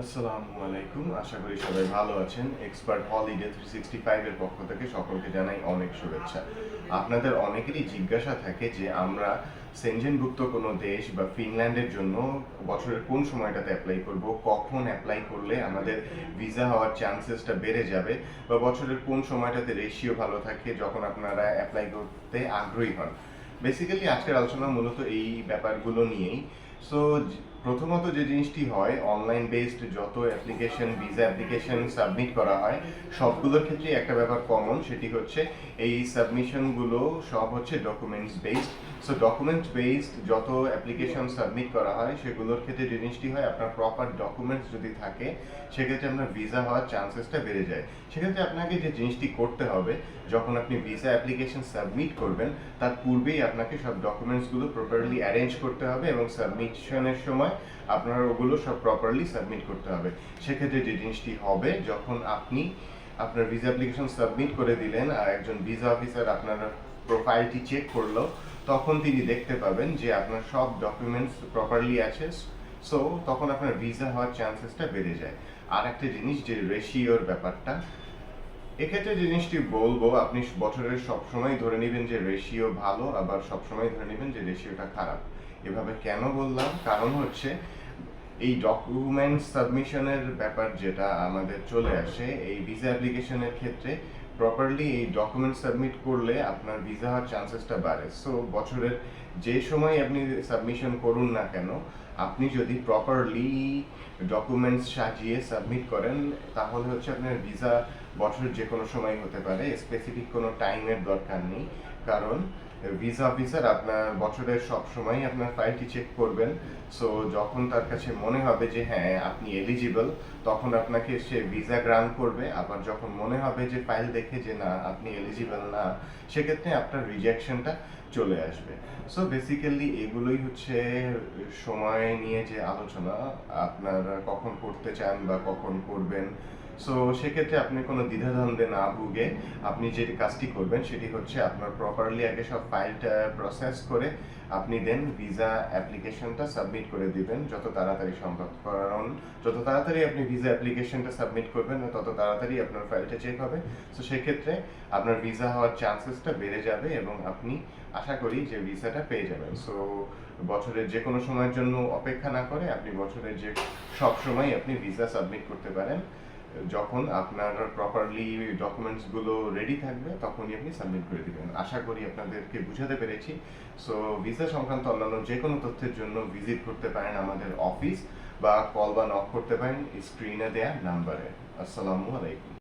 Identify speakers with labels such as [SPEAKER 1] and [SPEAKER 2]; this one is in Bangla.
[SPEAKER 1] আসসালামু আলাইকুম, আশা করি সবাই ভালো আছেন। এক্সপার্ট হলিডে থ্রি সিক্সটি ফাইভের পক্ষ থেকে সকলকে জানাই অনেক শুভেচ্ছা। আপনাদের অনেকেরই জিজ্ঞাসা থাকে যে আমরা সেনজেনভুক্ত কোনো দেশ বা ফিনল্যান্ডের জন্য বছরের কোন সময়টাতে অ্যাপ্লাই করব, কখন অ্যাপ্লাই করলে আমাদের ভিসা হওয়ার চান্সেসটা বেড়ে যাবে, বা বছরের কোন সময়টাতে রেশিও ভালো থাকে যখন আপনারা অ্যাপ্লাই করতে আগ্রহী হন। বেসিক্যালি আজকের আলোচনা মূলত এই ব্যাপারগুলো নিয়েই। সো প্রথমত যে জিনিসটি হয় অনলাইন বেসড যত অ্যাপ্লিকেশন ভিসা অ্যাপ্লিকেশন সাবমিট করা হয়, সবগুলোর ক্ষেত্রে একটা ব্যাপার কমন সেটি হচ্ছে এই সাবমিশনগুলো সব হচ্ছে documents based so documents based যত অ্যাপ্লিকেশন সাবমিট করা হয়, সেগুলোর ক্ষেত্রে যে জিনিসটি হয়, আপনার প্রপার ডকুমেন্টস যদি থাকে, সেক্ষেত্রে আপনার ভিসা হওয়ার চান্সেসটা বেড়ে যায়। সেক্ষেত্রে আপনাকে যে জিনিসটি করতে হবে, যখন আপনি ভিসা অ্যাপ্লিকেশন সাবমিট করবেন, তার পূর্বেই আপনাকে সব ডকুমেন্টসগুলো প্রপারলি অ্যারেঞ্জ করতে হবে এবং সাবমিশনের সময় আপনার ওগুলো সব প্রপারলি সাবমিট করতে হবে। সেক্ষেত্রে যে জিনিসটি হবে, যখন আপনি আপনার ভিসা অ্যাপ্লিকেশন সাবমিট করে দিলেন, আর একজন ভিসা অফিসার আপনার প্রোফাইলটি চেক করল, তখন তিনি দেখতে পাবেন যে আপনার সব ডকুমেন্টস প্রপারলি আছে। সো তখন আপনার ভিসা হওয়ার চান্সেসটা বেড়ে যায়। আর একটা জিনিস, যে রেশিওর ব্যাপারটা। এক্ষেত্রে জিনিসটি বলব, আপনি বছরের সবসময় ধরে নেবেন যে রেশিও ভালো, আবার সবসময় ধরে নেবেন যে রেশিওটা খারাপ। এভাবে কেন বললাম? কারণ হচ্ছে এই ডকুমেন্ট সাবমিশনের ব্যাপার যেটা আমাদের চলে আসে, এই ভিসা অ্যাপ্লিকেশনের ক্ষেত্রে প্রপারলি এই ডকুমেন্ট সাবমিট করলে আপনার ভিসা হওয়ার চান্সেসটা বাড়ে। সো বছরের যে সময় আপনি সাবমিশন করুন না কেন, আপনি যদি প্রপারলি ডকুমেন্টস সাজিয়ে সাবমিট করেন, তাহলে হচ্ছে আপনার ভিসা বছরের যে কোনো সময় হতে পারে স্পেসিফিক কোনো টাইমের দরকার নেই। কারণ ভিসা অফিসার আপনার বছরের সব সময় আপনার ফাইলটি চেক করবেন। সো যখন তার কাছে মনে হবে যে হ্যাঁ আপনি এলিজিবল তখন আপনাকে সে ভিসা গ্রান্ট করবে। আবার যখন মনে হবে যে ফাইল দেখে যে, না, আপনি এলিজিবল না, সেক্ষেত্রে আপনার রিজেকশনটা চলে আসবে। সো বেসিক্যালি এগুলোই হচ্ছে সময় নিয়ে যে আলোচনা, আপনারা কখন করতে চান বা কখন করবেন সো সেক্ষেত্রে আপনি কোনো দ্বিধাদ্বন্দ্বে না ভুগে আপনি যে কাজটি করবেন, সেটি হচ্ছে আপনার প্রপারলি আগে সব ফাইলটা প্রসেস করে আপনি দেন ভিসা অ্যাপ্লিকেশনটা সাবমিট করে দিবেন, যত তাড়াতাড়ি সম্ভব। কারণ যত তাড়াতাড়ি আপনি ভিসা অ্যাপ্লিকেশনটা সাবমিট করবেন, তত তাড়াতাড়ি আপনার ফাইলটা চেক হবে। সো সেক্ষেত্রে আপনার ভিসা হওয়ার চান্সেসটা বেড়ে যাবে এবং আপনি আশা করি যে ভিসাটা পেয়ে যাবেন। সো বছরের যে কোনো সময়ের জন্য অপেক্ষা না করে আপনি বছরের যে সব সময় আপনি ভিসা সাবমিট করতে পারেন। যখন আপনার প্রপারলি ডকুমেন্টসগুলো রেডি থাকবে, তখনই আপনি সাবমিট করে দিবেন। আশা করি আপনাদেরকে বুঝাতে পেরেছি। সো ভিসা সংক্রান্ত অন্যান্য যে কোনো তথ্যের জন্য ভিজিট করতে পারেন আমাদের অফিস বা কল বা নক করতে পারেন স্ক্রিনে দেয়া নাম্বারে আসসালামু আলাইকুম।